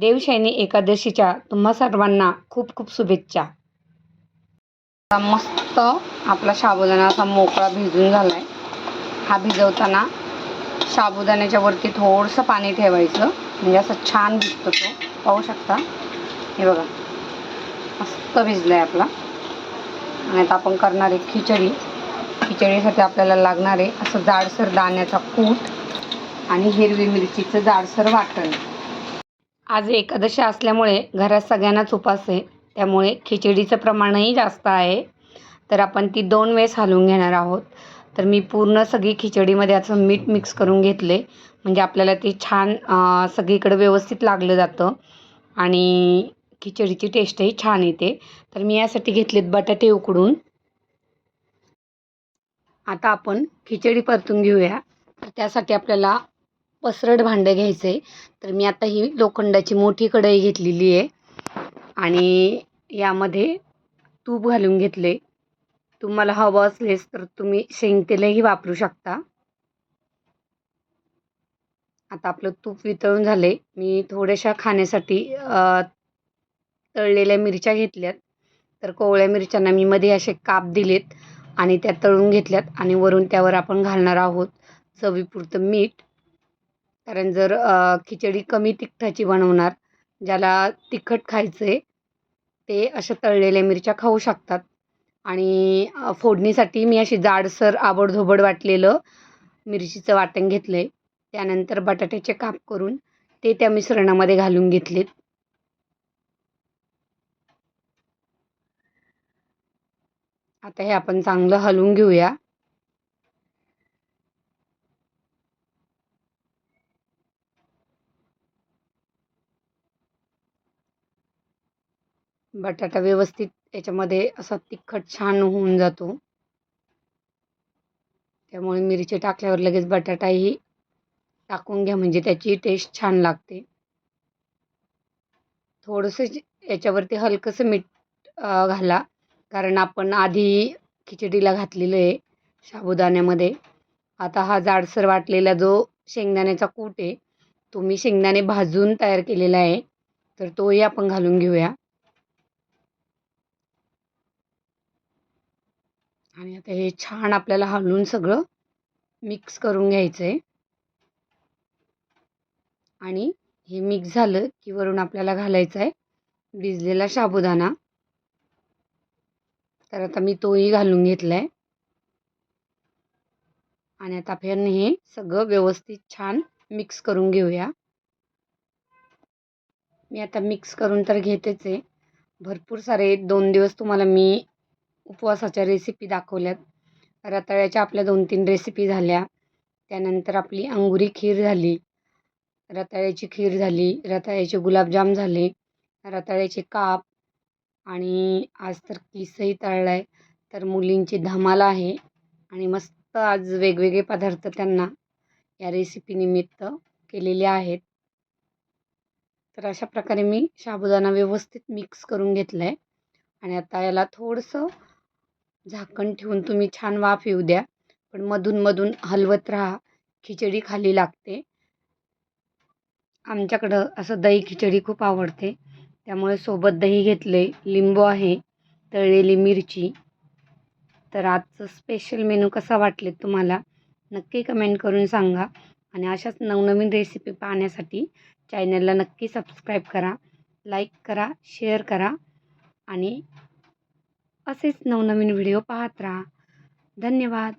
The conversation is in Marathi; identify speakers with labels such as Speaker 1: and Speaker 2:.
Speaker 1: देवशैनी एकादशीच्या तुम्हा सर्वांना खूप खूप शुभेच्छा. आता मस्त आपला साबुदाणा असा मोकळा भिजून झाला आहे हा भिजवताना साबुदाण्याच्या वरती थोडंसं पाणी ठेवायचं. म्हणजे असं छान भिजतो तो. पाहू शकता? हे बघा. मस्त भिजला आहे आपला. आणि आता आपण करणार आहे खिचडी. खिचडीसाठी आपल्याला लागणार आहे असं जाडसर दाण्याचा कूट आणि हिरवी मिरचीचं जाडसर वाटण. आज एकादशी असल्यामुळे घरात सगळ्यांनाच उपास आहे त्यामुळे खिचडीचं प्रमाणही जास्त आहे. तर आपण ती दोन वेळेस हलवून घेणार आहोत. तर मी पूर्ण सगळी खिचडीमध्ये असं मीठ मिक्स करून घेतले. म्हणजे आपल्याला ते छान सगळीकडे व्यवस्थित लागलं जातं. आणि खिचडीची टेस्टही छान येते. तर मी यासाठी घेतलेत बटाटे उकडून. आता आपण खिचडी परतून घेऊया. तर त्यासाठी आपल्याला पसरट भांडं घ्यायचं. आहे तर मी आता ही लोखंडाची मोठी कढई घेतलेली आहे. आणि यामध्ये तूप घालून घेतले. तुम्हाला हवं असलेस तर तुम्ही शेंगतेलही वापरू शकता. आता आपलं तूप वितळून झाले. मी थोड्याशा खाण्यासाठी तळलेल्या मिरच्या घेतल्यात. तर कोवळ्या मिरच्यांना मी मध्ये असे काप दिलेत आणि त्या तळून घेतल्यात आणि वरून त्यावर आपण घालणार आहोत चवीपुरतं मीठ. कारण जर खिचडी कमी तिखटाची बनवणार ज्याला तिखट खायचं आहे ते अशा तळलेल्या मिरच्या खाऊ शकतात. आणि फोडणीसाठी मी अशी जाडसर आबडधोबड वाटलेलं मिरचीचं वाटण घेतलं आहे त्यानंतर बटाट्याचे काप करून ते त्या मिश्रणामध्ये घालून घेतलेत. आता हे आपण चांगलं हलवून घेऊया. बटाटा व्यवस्थित याच्यामध्ये असा तिखट छान होऊन जातो. त्यामुळे मिरची टाकल्यावर लगेच बटाटाही टाकून घ्या म्हणजे त्याची टेस्ट छान लागते. थोडंसं याच्यावरती हलकंसं मीठ घाला. कारण आपण आधी खिचडीला घातलेलं आहे साबुदाण्यामध्ये. आता हा जाडसर वाटलेला जो शेंगदाण्याचा कूट आहे तो मी शेंगदाणे भाजून तयार केलेला आहे. तर तोही आपण घालून घेऊया. आणि आता हे छान आपल्याला हलवून सगळं मिक्स करून घ्यायचं आहे आणि हे मिक्स झालं की वरून आपल्याला घालायचं आहे भिजलेला साबुदाणा. तर आता मी तोही घालून घेतला आहे आणि आता आपण हे सगळं व्यवस्थित छान मिक्स करून घेऊया. मी आता मिक्स करून तर घेतेच आहे. भरपूर सारे दोन दिवस तुम्हाला मी उपवासाच्या रेसिपी दाखवल्यात. रताळ्याच्या आपल्या दोन तीन रेसिपी झाल्या. त्यानंतर आपली अंगुरी खीर झाली. रताळ्याची खीर झाली. रताळ्याचे गुलाबजाम झाले. रताळ्याचे काप आणि आज तर किसही तळला आहे तर मुलींची धमाल आहे आणि मस्त आज वेगवेगळे पदार्थ त्यांना या रेसिपीनिमित्त केलेले आहेत. तर अशा प्रकारे मी साबुदाणा व्यवस्थित मिक्स करून घेतला आहे आणि आता याला थोडंसं झाकण ठेवून तुम्ही छान वाफ येऊ द्या. पण मधून मधून हलवत राहा. खिचडी खाली लागते. आमच्याकडं असं दही खिचडी खूप आवडते. त्यामुळे सोबत दही घेतले. लिंबू आहे. तळलेली मिरची. तर आजचं स्पेशल मेनू कसा वाटले तुम्हाला? नक्की कमेंट करून सांगा. आणि अशाच नवनवीन रेसिपी पाहण्यासाठी चॅनलला नक्की सबस्क्राईब करा. लाईक करा शेअर करा. आणि असेच नवनवीन व्हिडिओ पाहत राहा. धन्यवाद.